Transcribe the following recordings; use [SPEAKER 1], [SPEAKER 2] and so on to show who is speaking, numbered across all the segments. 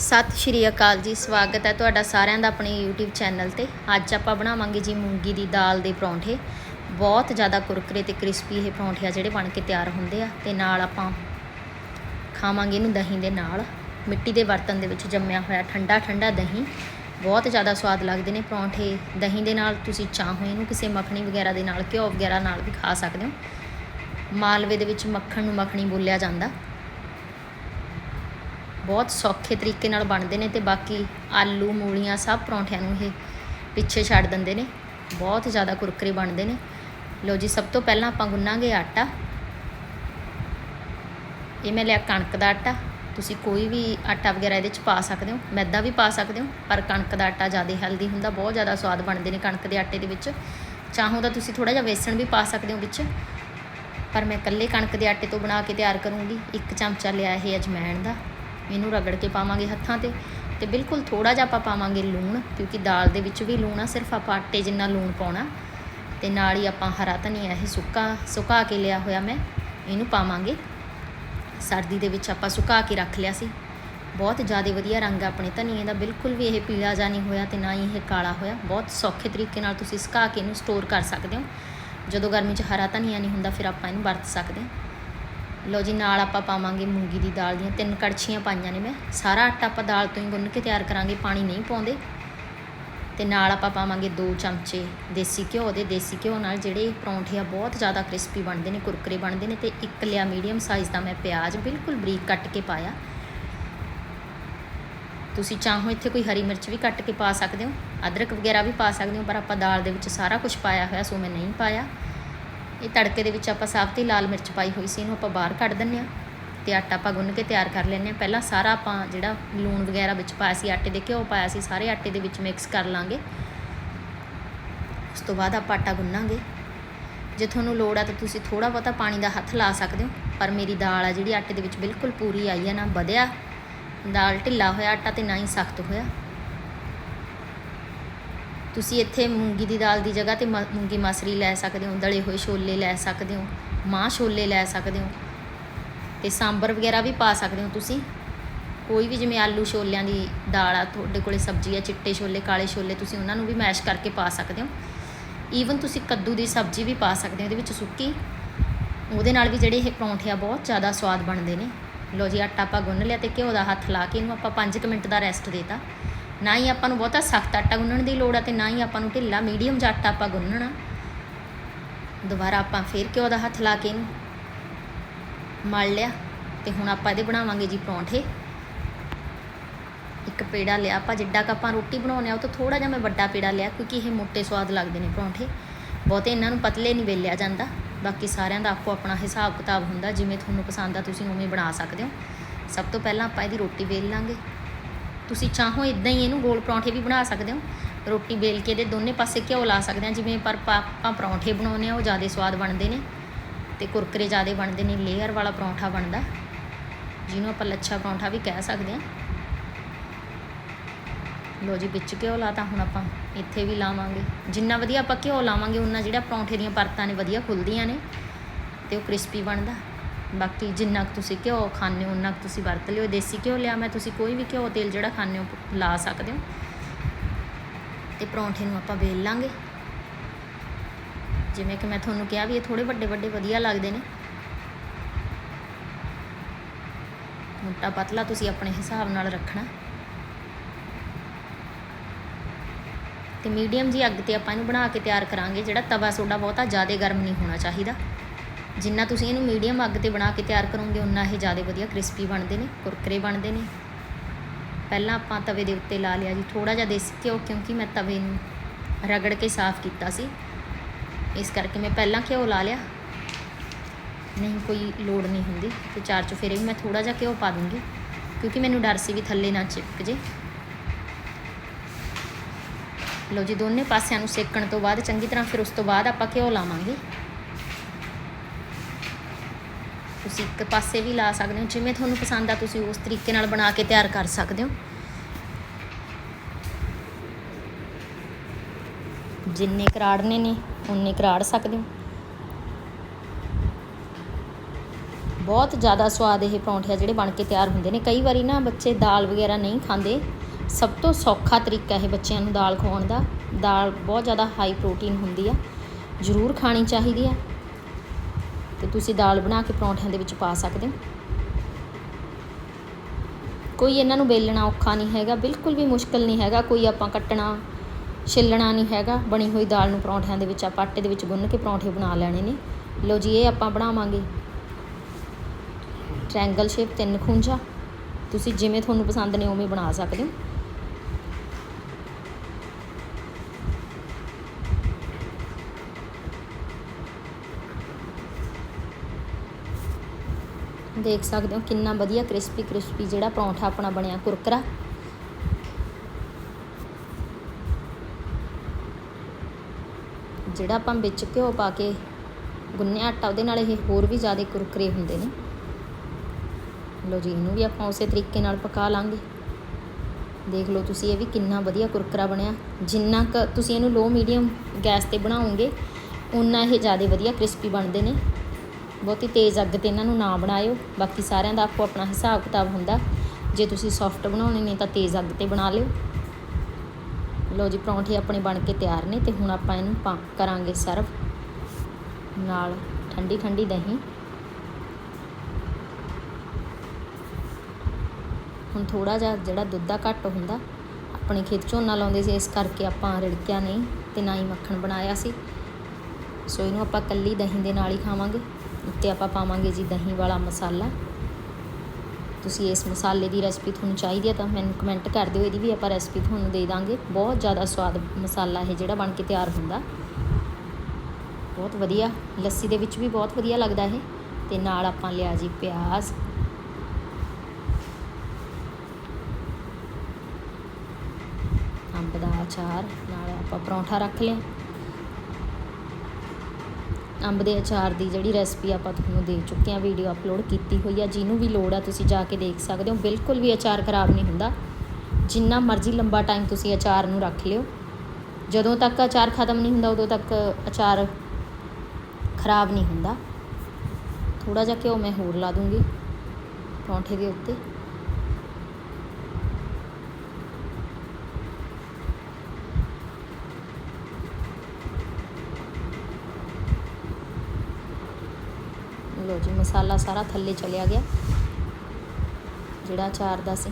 [SPEAKER 1] ਸਤਿ ਸ਼੍ਰੀ ਅਕਾਲ ਜੀ, ਸਵਾਗਤ ਹੈ ਤੁਹਾਡਾ ਸਾਰਿਆਂ ਦਾ ਆਪਣੇ YouTube ਚੈਨਲ ਤੇ। ਅੱਜ ਆਪਾਂ ਬਣਾਵਾਂਗੇ ਜੀ ਮੂੰਗੀ ਦੀ ਦਾਲ ਦੇ ਪਰੌਂਠੇ। ਬਹੁਤ ਜ਼ਿਆਦਾ ਕੁਰਕਰੇ ਤੇ ਕ੍ਰਿਸਪੀ ਇਹ ਪਰੌਂਠੇ ਆ ਜਿਹੜੇ ਬਣ ਕੇ ਤਿਆਰ ਹੁੰਦੇ ਆ। ਤੇ ਨਾਲ ਆਪਾਂ ਖਾਵਾਂਗੇ ਇਹਨੂੰ ਦਹੀਂ ਦੇ ਨਾਲ। ਮਿੱਟੀ ਦੇ ਬਰਤਨ ਦੇ ਵਿੱਚ ਜੰਮਿਆ ਹੋਇਆ ਠੰਡਾ ਠੰਡਾ ਦਹੀਂ। ਬਹੁਤ ਜ਼ਿਆਦਾ ਸਵਾਦ ਲੱਗਦੇ ਨੇ ਪਰੌਂਠੇ। ਦਹੀਂ ਦੇ ਨਾਲ ਤੁਸੀਂ ਚਾਹੋ ਇਹਨੂੰ ਕਿਸੇ ਮੱਖਣੀ ਵਗੈਰਾ ਦੇ ਨਾਲ, ਘਿਓ ਵਗੈਰਾ ਨਾਲ ਵੀ ਖਾ ਸਕਦੇ ਹੋ। ਮਾਲਵੇ ਦੇ ਵਿੱਚ ਮੱਖਣ ਨੂੰ ਮੱਖਣੀ ਬੋਲਿਆ ਜਾਂਦਾ। ਬਹੁਤ ਸੌਖੇ ਤਰੀਕੇ ਨਾਲ ਬਣਦੇ ਨੇ ਤੇ ਬਾਕੀ ਆਲੂ, ਮੂਲੀਆਂ ਸਭ ਪਰੌਂਠਿਆਂ ਨੂੰ ਇਹ ਪਿੱਛੇ ਛੱਡ ਦਿੰਦੇ ਨੇ। ਬਹੁਤ ਜ਼ਿਆਦਾ ਕੁਰਕਰੇ ਬਣਦੇ ਨੇ। ਲਓ ਜੀ, ਸਭ ਤੋਂ ਪਹਿਲਾਂ ਆਪਾਂ ਗੁੰਨਾਂਗੇ ਆਟਾ। ਇਹ ਮੈਂ ਲਿਆ ਕਣਕ ਦਾ ਆਟਾ। ਤੁਸੀਂ ਕੋਈ ਵੀ ਆਟਾ ਵਗੈਰਾ ਇਹਦੇ ਚ ਪਾ ਸਕਦੇ ਹੋ। ਮੈਦਾ ਵੀ ਪਾ ਸਕਦੇ ਹੋ, ਪਰ ਕਣਕ ਦਾ ਆਟਾ ਜ਼ਿਆਦਾ ਹੈਲਦੀ ਹੁੰਦਾ। ਬਹੁਤ ਜ਼ਿਆਦਾ ਸਵਾਦ ਬਣਦੇ ਨੇ ਕਣਕ ਦੇ ਆਟੇ ਦੇ ਵਿੱਚ। ਚਾਹੋ ਤਾਂ ਤੁਸੀਂ ਥੋੜਾ ਜਿਹਾ ਵੇਸਣ ਵੀ ਪਾ ਸਕਦੇ ਹੋ ਵਿੱਚ। ਪਰ ਮੈਂ ਇਕੱਲੇ ਕਣਕ ਦੇ ਆਟੇ ਤੋਂ ਬਣਾ ਕੇ ਤਿਆਰ ਕਰੂੰਗੀ। ਇੱਕ ਚਮਚਾ ਲਿਆ ਇਹ ਅਜਮੈਣ ਦਾ। ਇਹਨੂੰ ਰਗੜ ਕੇ ਪਾਵਾਂਗੇ ਹੱਥਾਂ ਤੇ ਤੇ ਬਿਲਕੁਲ ਥੋੜਾ ਜਿਹਾ ਆਪਾਂ ਪਾਵਾਂਗੇ ਲੂਣ, ਕਿਉਂਕਿ ਦਾਲ ਦੇ ਵਿੱਚ ਵੀ ਲੂਣ ਆ, ਸਿਰਫ ਆਪਾਂ ਆਟੇ ਜਿੰਨਾ ਲੂਣ ਪਾਉਣਾ। ਤੇ ਨਾਲ ਹੀ ਆਪਾਂ ਹਰਾ ਧਨੀਆ ਇਹ ਸੁੱਕਾ, ਸੁਕਾ ਕੇ ਲਿਆ ਹੋਇਆ ਮੈਂ, ਇਹਨੂੰ ਪਾਵਾਂਗੇ। ਸਰਦੀ ਦੇ ਵਿੱਚ ਆਪਾਂ ਸੁਕਾ ਕੇ ਰੱਖ ਲਿਆ ਸੀ। ਬਹੁਤ ਜ਼ਿਆਦਾ ਵਧੀਆ ਰੰਗ ਆ ਆਪਣੇ ਧਨੀਏ ਦਾ, ਬਿਲਕੁਲ ਵੀ ਇਹ ਪੀਲਾ ਜਾਂ ਨਹੀਂ ਹੋਇਆ ਤੇ ਨਾ ਹੀ ਇਹ ਕਾਲਾ ਹੋਇਆ। ਬਹੁਤ ਸੌਖੇ ਤਰੀਕੇ ਨਾਲ ਤੁਸੀਂ ਸੁਕਾ ਕੇ ਇਹਨੂੰ ਸਟੋਰ ਕਰ ਸਕਦੇ ਹੋ। ਜਦੋਂ ਗਰਮੀ 'ਚ ਹਰਾ ਧਨੀਆ ਨਹੀਂ ਹੁੰਦਾ, ਫਿਰ ਆਪਾਂ ਇਹਨੂੰ ਵਰਤ ਸਕਦੇ ਹਾਂ। ਲਓ ਜੀ, ਨਾਲ ਆਪਾਂ ਪਾਵਾਂਗੇ ਮੂੰਗੀ ਦੀ ਦਾਲ ਦੀਆਂ ਤਿੰਨ ਕੜਛੀਆਂ ਪਾਈਆਂ ਨੇ ਮੈਂ। ਸਾਰਾ ਆਟਾ ਆਪਾਂ ਦਾਲ ਤੋਂ ਹੀ ਗੁੰਨ ਕੇ ਤਿਆਰ ਕਰਾਂਗੇ, ਪਾਣੀ ਨਹੀਂ ਪਾਉਂਦੇ। ਤੇ ਨਾਲ ਆਪਾਂ ਪਾਵਾਂਗੇ 2 ਚਮਚੇ ਦੇਸੀ ਘਿਓ। ਦੇ ਦੇਸੀ ਘਿਓ ਨਾਲ ਜਿਹੜੇ ਪਰੌਂਠੇ ਆ ਬਹੁਤ ਜ਼ਿਆਦਾ ਕ੍ਰਿਸਪੀ ਬਣਦੇ ਨੇ, ਕੁਰਕਰੇ ਬਣਦੇ ਨੇ ਤੇ ਇੱਕ ਲਿਆ ਮੀਡੀਅਮ ਸਾਈਜ਼ ਦਾ ਮੈਂ ਪਿਆਜ਼ ਬਿਲਕੁਲ ਬਰੀਕ ਕੱਟ ਕੇ ਪਾਇਆ। ਤੁਸੀਂ ਚਾਹੋ ਇੱਥੇ ਕੋਈ ਹਰੀ ਮਿਰਚ ਵੀ ਕੱਟ ਕੇ ਪਾ ਸਕਦੇ ਹੋ, ਅਦਰਕ ਵਗੈਰਾ ਵੀ ਪਾ ਸਕਦੇ ਹੋ, ਪਰ ਆਪਾਂ ਦਾਲ ਦੇ ਵਿੱਚ ਸਾਰਾ ਕੁਝ ਪਾਇਆ ਹੋਇਆ, ਸੋ ਮੈਂ ਨਹੀਂ ਪਾਇਆ। ਇਹ ਤੜਕੇ ਦੇ ਵਿੱਚ ਆਪਾਂ ਸਾਫ਼ ਸਾਬਤੀ ਲਾਲ ਮਿਰਚ ਪਾਈ ਹੋਈ ਸੀ, ਇਹਨੂੰ ਆਪਾਂ ਬਾਹਰ ਕੱਢ ਦਿੰਨੇ ਆ ਤੇ ਆਟਾ ਆਪਾਂ ਗੁੰਨ ਕੇ ਤਿਆਰ ਕਰ ਲੈਂਦੇ ਆ ਪਹਿਲਾਂ ਸਾਰਾ ਆਪਾਂ ਜਿਹੜਾ ਲੂਣ ਵਗੈਰਾ ਵਿੱਚ ਪਾਇਆ ਸੀ, ਆਟੇ ਦੇ ਘਿਓ ਪਾਇਆ ਸੀ, ਸਾਰੇ ਆਟੇ ਦੇ ਵਿੱਚ ਮਿਕਸ ਕਰ ਲਾਂਗੇ। ਉਸ ਤੋਂ ਬਾਅਦ ਆਪਾਂ ਆਟਾ ਗੁੰਨਾਂਗੇ। ਜੇ ਤੁਹਾਨੂੰ ਲੋੜ ਆ ਤਾਂ ਤੁਸੀਂ ਥੋੜਾ ਬਹੁਤਾ ਪਾਣੀ ਦਾ ਹੱਥ ਲਾ ਸਕਦੇ ਹੋ, ਪਰ ਮੇਰੀ ਦਾਲ ਆ ਜਿਹੜੀ ਆਟੇ ਦੇ ਵਿੱਚ ਬਿਲਕੁਲ ਪੂਰੀ ਆਈ ਆ, ਨਾ ਵਧਿਆ। ਦਾਲ ਢਿੱਲਾ ਹੋਇਆ, ਆਟਾ ਤੇ ਨਾ ਹੀ ਸਖਤ ਹੋਇਆ। ਤੁਸੀਂ ਇੱਥੇ ਮੂੰਗੀ ਦੀ ਦਾਲ ਦੀ ਜਗ੍ਹਾ ਤੇ ਮ- ਮੂੰਗੀ ਮਸਰੀ ਲੈ ਸਕਦੇ ਹੋ, ਦਲੇ ਹੋਏ ਛੋਲੇ ਲੈ ਸਕਦੇ ਹੋ ਮਾਂ ਛੋਲੇ ਲੈ ਸਕਦੇ ਹੋ ਤੇ ਸਾਂਬਰ ਵਗੈਰਾ ਵੀ ਪਾ ਸਕਦੇ ਹੋ ਤੁਸੀਂ। ਕੋਈ ਵੀ ਜਿਵੇਂ ਆਲੂ ਛੋਲਿਆਂ ਦੀ ਦਾਲ ਆ, ਤੁਹਾਡੇ ਕੋਲੇ ਸਬਜ਼ੀ ਆ, ਚਿੱਟੇ ਛੋਲੇ, ਕਾਲੇ ਛੋਲੇ ਤੁਸੀਂ ਉਹਨਾਂ ਨੂੰ ਵੀ ਮੈਸ਼ ਕਰਕੇ ਪਾ ਸਕਦੇ ਹੋ। ਈਵਨ ਤੁਸੀਂ ਕੱਦੂ ਦੀ ਸਬਜ਼ੀ ਵੀ ਪਾ ਸਕਦੇ ਹੋ, ਇਹਦੇ ਵਿੱਚ ਸੁੱਕੀ। ਉਹਦੇ ਨਾਲ ਵੀ ਜਿਹੜੇ ਇਹ ਪਰੌਂਠੇ ਆ, ਬਹੁਤ ਜ਼ਿਆਦਾ ਸਵਾਦ ਬਣਦੇ ਨੇ। ਲੋ ਜੀ, ਆਟਾ ਆਪਾਂ ਗੁੰਨ ਲਿਆ ਤੇ ਘਿਓ ਦਾ ਹੱਥ ਲਾ ਕੇ ਇਹਨੂੰ ਆਪਾਂ 5 ਮਿੰਟ ਦਾ ਰੈਸਟ ਦੇਤਾ। ਨਾ ਹੀ ਆਪਾਂ ਨੂੰ ਬਹੁਤਾ ਸਖਤ ਆਟਾ ਗੁੰਨਣ ਦੀ ਲੋੜ ਆ ਤੇ ਨਾ ਹੀ ਆਪਾਂ ਨੂੰ ਢਿੱਲਾ ਮੀਡੀਅਮ ਜਿਹਾ ਆਟਾ ਆਪਾਂ ਗੁੰਨਣਾ। ਦੁਬਾਰਾ ਆਪਾਂ ਫੇਰ ਘਿਓ ਦਾ ਹੱਥ ਲਾ ਕੇ ਇਹਨੂੰ ਮਲ ਲਿਆ ਤੇ ਹੁਣ ਆਪਾਂ ਇਹਦੇ ਬਣਾਵਾਂਗੇ ਜੀ ਪਰੌਂਠੇ। ਇੱਕ ਪੇੜਾ ਲਿਆ, ਆਪਾਂ ਜਿੱਡਾ ਕ ਆਪਾਂ ਰੋਟੀ ਬਣਾਉਂਦੇ ਆ, ਉਹ ਤੋਂ ਥੋੜਾ ਜਿਹਾ ਮੈਂ ਵੱਡਾ ਪੇੜਾ ਲਿਆ ਕਿਉਂਕਿ ਇਹ ਮੋٹے ਸਵਾਦ ਲੱਗਦੇ ਨੇ ਪਰੌਂਠੇ। ਬਹੁਤੇ ਇਹਨਾਂ ਨੂੰ ਪਤਲੇ ਨਹੀਂ ਵੇਲਿਆ ਜਾਂਦਾ, ਬਾਕੀ ਸਾਰਿਆਂ ਦਾ ਆਪੋ ਆਪਣਾ ਹਿਸਾਬ ਕਿਤਾਬ ਹੁੰਦਾ, ਜਿਵੇਂ ਤੁਹਾਨੂੰ ਪਸੰਦ ਆ ਤੁਸੀਂ ਉਵੇਂ ਬਣਾ ਸਕਦੇ ਹੋ। ਸਭ ਤੋਂ ਪਹਿਲਾਂ ਆਪਾਂ ਇਹਦੀ ਰੋਟੀ ਵੇਲ ਲਾਂਗੇ। ਤੁਸੀਂ ਚਾਹੋ ਇਦਾਂ ਹੀ ਇਹਨੂੰ ਗੋਲ ਪਰੌਂਠੇ ਵੀ ਬਣਾ ਸਕਦੇ ਹੋ। ਰੋਟੀ ਵੇਲ ਕੇ ਇਹਦੇ ਦੋਨੇ ਪਾਸੇ ਘਿਓ ਲਾ ਸਕਦੇ ਹਾਂ, ਜਿਵੇਂ ਪਰ ਪਾ- ਆਪਾਂ ਪਰੌਂਠੇ ਬਣਾਉਂਦੇ ਆ ਉਹ ਜ਼ਿਆਦਾ ਸਵਾਦ ਬਣਦੇ ਨੇ ਤੇ ਕੁਰਕਰੇ ਜ਼ਿਆਦਾ ਬਣਦੇ ਨੇ ਲੇਅਰ ਵਾਲਾ ਪਰੌਂਠਾ ਬਣਦਾ। ਜਿਹਨੂੰ ਆਪਾਂ ਲੱਛਾ ਪਰੌਂਠਾ ਵੀ ਕਹਿ ਸਕਦੇ ਹਾਂ। ਲੋ ਜੀ, ਵਿੱਚ ਘਿਓ ਲਾਤਾ, ਹੁਣ ਆਪਾਂ ਇੱਥੇ ਵੀ ਲਾਵਾਂਗੇ। ਜਿੰਨਾ ਵਧੀਆ ਆਪਾਂ ਘਿਓ ਲਾਵਾਂਗੇ ਉਨਾ ਜਿਹੜਾ ਪਰੌਂਠੇ ਦੀਆਂ ਪਰਤਾਂ ਨੇ, ਵਧੀਆ ਖੁੱਲਦੀਆਂ ਨੇ ਤੇ ਉਹ ਕ੍ਰਿਸਪੀ ਬਣਦਾ। ਬਾਕੀ ਜਿੰਨਾ ਕੁ ਤੁਸੀਂ ਘਿਓ ਖਾਂਦੇ ਹੋ, ਉਨਾ ਕੁ ਤੁਸੀਂ ਵਰਤ ਲਿਓ। ਦੇਸੀ ਘਿਓ ਲਿਆ, ਮੈਂ ਤੁਸੀਂ ਕੋਈ ਵੀ ਘਿਓ ਤੇਲ ਜਿਹੜਾ ਖਾਂਦੇ ਹੋ ਲਾ ਸਕਦੇ ਹੋ। ਤੇ ਪਰੌਂਠੇ ਨੂੰ ਆਪਾਂ ਵੇਲ ਲਾਂਗੇ। ਜਿਵੇਂ ਕਿ ਮੈਂ ਤੁਹਾਨੂੰ ਕਿਹਾ ਵੀ ਇਹ ਥੋੜੇ ਵੱਡੇ ਵੱਡੇ ਵਧੀਆ ਲੱਗਦੇ ਨੇ। ਮੋਟਾ ਪਤਲਾ ਤੁਸੀਂ ਆਪਣੇ ਹਿਸਾਬ ਨਾਲ ਰੱਖਣਾ। ਤੇ ਮੀਡੀਅਮ ਜੀ ਅੱਗ ਤੇ ਆਪਾਂ ਇਹਨੂੰ ਬਣਾ ਕੇ ਤਿਆਰ ਕਰਾਂਗੇ, ਜਿਹੜਾ ਤਵਾ ਸੋਡਾ ਬਹੁਤਾ ਜ਼ਿਆਦਾ ਗਰਮ ਨਹੀਂ ਹੋਣਾ ਚਾਹੀਦਾ। ਜਿੰਨਾ ਤੁਸੀਂ ਇਹਨੂੰ ਮੀਡੀਅਮ ਅੱਗ ਤੇ ਬਣਾ ਕੇ ਤਿਆਰ ਕਰੋਗੇ ਉਨਾ ਇਹ ਜ਼ਿਆਦਾ ਵਧੀਆ ਕ੍ਰਿਸਪੀ ਬਣਦੇ ਨੇ, ਕੁਰਕਰੇ ਬਣਦੇ ਨੇ। ਪਹਿਲਾਂ ਆਪਾਂ ਤਵੇ ਦੇ ਉੱਤੇ ਲਾ ਲਿਆ ਜੀ ਥੋੜਾ ਜਿਹਾ ਦੇਸੀ ਘਿਓ, ਕਿਉਂਕਿ ਮੈਂ ਤਵੇ ਨੂੰ ਰਗੜ ਕੇ ਸਾਫ਼ ਕੀਤਾ ਸੀ। ਇਸ ਕਰਕੇ ਮੈਂ ਪਹਿਲਾਂ ਘਿਓ ਲਾ ਲਿਆ। ਨਹੀਂ, ਕੋਈ ਲੋੜ ਨਹੀਂ ਹੁੰਦੀ। ਤੇ ਚਾਰ ਚੁਫੇਰੇ ਵੀ ਮੈਂ ਥੋੜਾ ਜਿਹਾ ਘਿਓ ਪਾ ਦੂੰਗੀ, ਕਿਉਂਕਿ ਮੈਨੂੰ ਡਰ ਸੀ ਵੀ ਥੱਲੇ ਨਾ ਚਿਪਕ ਜੇ। ਲਓ ਜੀ, ਦੋਨੇ ਪਾਸਿਆਂ ਨੂੰ ਸੇਕਣ ਤੋਂ ਬਾਅਦ ਚੰਗੀ ਤਰ੍ਹਾਂ ਫਿਰ ਉਸ ਤੋਂ ਬਾਅਦ ਆਪਾਂ ਘਿਓ ਲਾਵਾਂਗੇ। ਤੁਸੀਂ ਇੱਕ ਪਾਸੇ ਵੀ ਲਾ ਸਕਦੇ ਹੋ, ਜਿਵੇਂ ਤੁਹਾਨੂੰ ਪਸੰਦ ਆ ਤੁਸੀਂ ਉਸ ਤਰੀਕੇ ਨਾਲ ਬਣਾ ਕੇ ਤਿਆਰ ਕਰ ਸਕਦੇ ਹੋ। ਜਿੰਨੇ ਕਰਾੜਨੇ ਨੇ, ਉਨੇ ਕਰਾੜ ਸਕਦੇ ਹੋ। ਬਹੁਤ ਜ਼ਿਆਦਾ ਸਵਾਦ ਇਹ ਪਰੌਂਠੇ ਆ ਜਿਹੜੇ ਬਣ ਕੇ ਤਿਆਰ ਹੁੰਦੇ ਨੇ। ਕਈ ਵਾਰੀ ਨਾ ਬੱਚੇ ਦਾਲ ਵਗੈਰਾ ਨਹੀਂ ਖਾਂਦੇ। ਸਭ ਤੋਂ ਸੌਖਾ ਤਰੀਕਾ ਇਹ ਬੱਚਿਆਂ ਨੂੰ ਦਾਲ ਖਵਾਉਣ ਦਾ। ਦਾਲ ਬਹੁਤ ਜ਼ਿਆਦਾ ਹਾਈ ਪ੍ਰੋਟੀਨ ਹੁੰਦੀ ਆ। ਜ਼ਰੂਰ ਖਾਣੀ ਚਾਹੀਦੀ ਆ। ਤੇ ਤੁਸੀਂ ਦਾਲ ਬਣਾ ਕੇ ਪਰੌਂਠਿਆਂ ਦੇ ਵਿੱਚ ਪਾ ਸਕਦੇ ਹੋ। ਕੋਈ ਇਹਨਾਂ ਨੂੰ ਬੇਲਣਾ ਔਖਾ ਨਹੀਂ ਹੈਗਾ, ਬਿਲਕੁਲ ਵੀ ਮੁਸ਼ਕਲ ਨਹੀਂ ਹੈਗਾ, ਕੋਈ ਆਪਾਂ ਕੱਟਣਾ, ਛਿੱਲਣਾ ਨਹੀਂ ਹੈਗਾ। ਬਣੀ ਹੋਈ ਦਾਲ ਨੂੰ ਪਰੌਂਠਿਆਂ ਦੇ ਵਿੱਚ, ਆਪਾਂ ਆਟੇ ਦੇ ਵਿੱਚ ਗੁੰਨ ਕੇ ਪਰੌਂਠੇ ਬਣਾ ਲੈਣੇ ਨੇ। ਲਓ ਜੀ, ਇਹ ਆਪਾਂ ਬਣਾਵਾਂਗੇ। ਟ੍ਰਾਇੰਗਲ ਸ਼ੇਪ ਤਿੰਨ ਖੁੰਝਾ। ਤੁਸੀਂ ਜਿਵੇਂ ਤੁਹਾਨੂੰ ਪਸੰਦ ਨੇ ਉਵੇਂ ਬਣਾ ਸਕਦੇ ਹੋ। ਦੇਖ ਸਕਦੇ ਹੋ ਕਿੰਨਾ ਵਧੀਆ ਕ੍ਰਿਸਪੀ ਕ੍ਰਿਸਪੀ ਜਿਹੜਾ ਪਰੌਂਠਾ ਆਪਣਾ ਬਣਿਆ, ਕੁਰਕਰਾ। ਜਿਹੜਾ ਆਪਾਂ ਵਿੱਚ ਘਿਓ ਪਾ ਕੇ ਗੁੰਨਿਆ ਆਟਾ, ਉਹਦੇ ਨਾਲ ਇਹ ਹੋਰ ਵੀ ਜ਼ਿਆਦਾ ਕੁਰਕਰੇ ਹੁੰਦੇ ਨੇ। ਲੋ ਜੀ, ਇਹਨੂੰ ਵੀ ਆਪਾਂ ਉਸੇ ਤਰੀਕੇ ਨਾਲ ਪਕਾ ਲਾਂਗੇ। ਦੇਖ ਲਓ ਤੁਸੀਂ ਇਹ ਵੀ ਕਿੰਨਾ ਵਧੀਆ ਕੁਰਕਰਾ ਬਣਿਆ। ਜਿੰਨਾ ਕ ਤੁਸੀਂ ਇਹਨੂੰ ਲੋ ਮੀਡੀਅਮ ਗੈਸ ਤੇ ਬਣਾਓਗੇ ਉਨਾ ਇਹ ਜ਼ਿਆਦਾ ਵਧੀਆ ਕ੍ਰਿਸਪੀ ਬਣਦੇ ਨੇ। ਬਹੁਤੀ ਤੇਜ਼ ਅੱਗ ਤੇ ਇਹਨਾਂ ਨੂੰ ਨਾ ਬਣਾਇਓ। ਬਾਕੀ ਸਾਰਿਆਂ ਦਾ ਆਪੋ ਆਪਣਾ ਹਿਸਾਬ ਕਿਤਾਬ ਹੁੰਦਾ। ਜੇ ਤੁਸੀਂ ਸੌਫਟ ਬਣਾਉਣੇ ਨੇ ਤਾਂ ਤੇਜ਼ ਅੱਗ ਤੇ ਬਣਾ ਲਿਓ। ਲਓ ਜੀ, ਪਰੌਂਠੇ ਆਪਣੇ ਬਣ ਕੇ ਤਿਆਰ ਨੇ ਤੇ ਹੁਣ ਆਪਾਂ ਇਹਨੂੰ ਪਾ ਕਰਾਂਗੇ ਸਰਵ। ਨਾਲ ਠੰਡੀ ਠੰਡੀ ਦਹੀਂ। ਹੁਣ ਥੋੜਾ ਜਿਹਾ ਜਿਹੜਾ ਦੁੱਧ ਦਾ ਘੱਟ ਹੁੰਦਾ, ਆਪਣੇ ਖੇਤ ਝੋਨਾ ਲਾਉਂਦੇ ਸੀ, ਇਸ ਕਰਕੇ ਆਪਾਂ ਰਿੜਕਿਆ ਨਹੀਂ ਤੇ ਨਾ ਹੀ ਮੱਖਣ ਬਣਾਇਆ ਸੀ। ਸੋ ਇਹਨੂੰ ਆਪਾਂ ਕੱਲੀ ਦਹੀਂ ਦੇ ਨਾਲ ਹੀ ਖਾਵਾਂਗੇ। ਉੱਤੇ ਆਪਾਂ ਪਾਵਾਂਗੇ ਜੀ ਦਹੀਂ ਵਾਲਾ ਮਸਾਲਾ। ਤੁਸੀਂ ਇਸ ਮਸਾਲੇ ਦੀ ਰੈਸਪੀ ਤੁਹਾਨੂੰ ਚਾਹੀਦੀ ਹੈ ਤਾਂ ਮੈਨੂੰ ਕਮੈਂਟ ਕਰ ਦਿਓ, ਇਹਦੀ ਵੀ ਆਪਾਂ ਰੈਸਪੀ ਤੁਹਾਨੂੰ ਦੇ ਦਾਂਗੇ। ਬਹੁਤ ਜ਼ਿਆਦਾ ਸਵਾਦ ਮਸਾਲਾ ਇਹ ਜਿਹੜਾ ਬਣ ਕੇ ਤਿਆਰ ਹੁੰਦਾ। ਬਹੁਤ ਵਧੀਆ, ਲੱਸੀ ਦੇ ਵਿੱਚ ਵੀ ਬਹੁਤ ਵਧੀਆ ਲੱਗਦਾ ਇਹ। ਤੇ ਨਾਲ ਆਪਾਂ ਲਿਆ ਜੀ ਪਿਆਜ਼। ਅੰਬ ਦਾ ਅਚਾਰ, ਨਾਲ ਆਪਾਂ ਪਰੌਂਠਾ ਰੱਖ ਲਿਆ। ਅੰਬ ਦੇ ਅਚਾਰ ਦੀ ਜਿਹੜੀ ਰੈਸਪੀ ਆਪਾਂ ਤੁਹਾਨੂੰ ਦੇ ਚੁੱਕੇ ਹਾਂ ਵੀਡੀਓ ਅਪਲੋਡ ਕੀਤੀ ਹੋਈ ਆ, ਜਿਹਨੂੰ ਵੀ ਲੋੜ ਆ ਤੁਸੀਂ ਜਾ ਕੇ ਦੇਖ ਸਕਦੇ ਹੋ। ਬਿਲਕੁਲ ਵੀ ਅਚਾਰ ਖਰਾਬ ਨਹੀਂ ਹੁੰਦਾ। ਜਿੰਨਾ ਮਰਜ਼ੀ ਲੰਬਾ ਟਾਈਮ ਤੁਸੀਂ ਅਚਾਰ ਨੂੰ ਰੱਖ ਲਿਓ। ਜਦੋਂ ਤੱਕ ਅਚਾਰ ਖਤਮ ਨਹੀਂ ਹੁੰਦਾ, ਉਦੋਂ ਤੱਕ ਅਚਾਰ ਖਰਾਬ ਨਹੀਂ ਹੁੰਦਾ। ਥੋੜਾ ਜਿਹਾ ਘਿਓ ਮੈਂ ਹੋਰ ਲਾ ਦੂੰਗੀ ਪਰੌਂਠੇ ਦੇ ਉੱਤੇ। ਲੋ ਜੀ, ਮਸਾਲਾ ਸਾਰਾ ਥੱਲੇ ਚਲਿਆ ਗਿਆ। ਜਿਹੜਾ ਅਚਾਰ ਦਾ ਸੀ।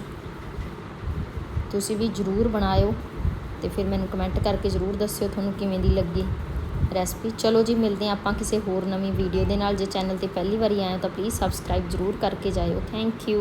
[SPEAKER 1] ਤੁਸੀਂ ਵੀ ਜਰੂਰ ਬਣਾਇਓ ਤੇ ਫਿਰ ਮੈਨੂੰ ਕਮੈਂਟ ਕਰਕੇ ਜਰੂਰ ਦੱਸਿਓ ਤੁਹਾਨੂੰ ਕਿਵੇਂ ਦੀ ਲੱਗੀ ਰੈਸਪੀ ਚਲੋ ਜੀ, ਮਿਲਦੇ ਹਾਂ ਆਪਾਂ ਕਿਸੇ ਹੋਰ ਨਵੀਂ ਵੀਡੀਓ ਦੇ ਨਾਲ। ਜੇ ਚੈਨਲ ਤੇ ਪਹਿਲੀ ਵਾਰੀ ਆਏ ਹੋ ਤਾਂ ਪਲੀਜ਼ ਸਬਸਕ੍ਰਾਈਬ ਜਰੂਰ ਕਰਕੇ ਜਾਇਓ। Thank you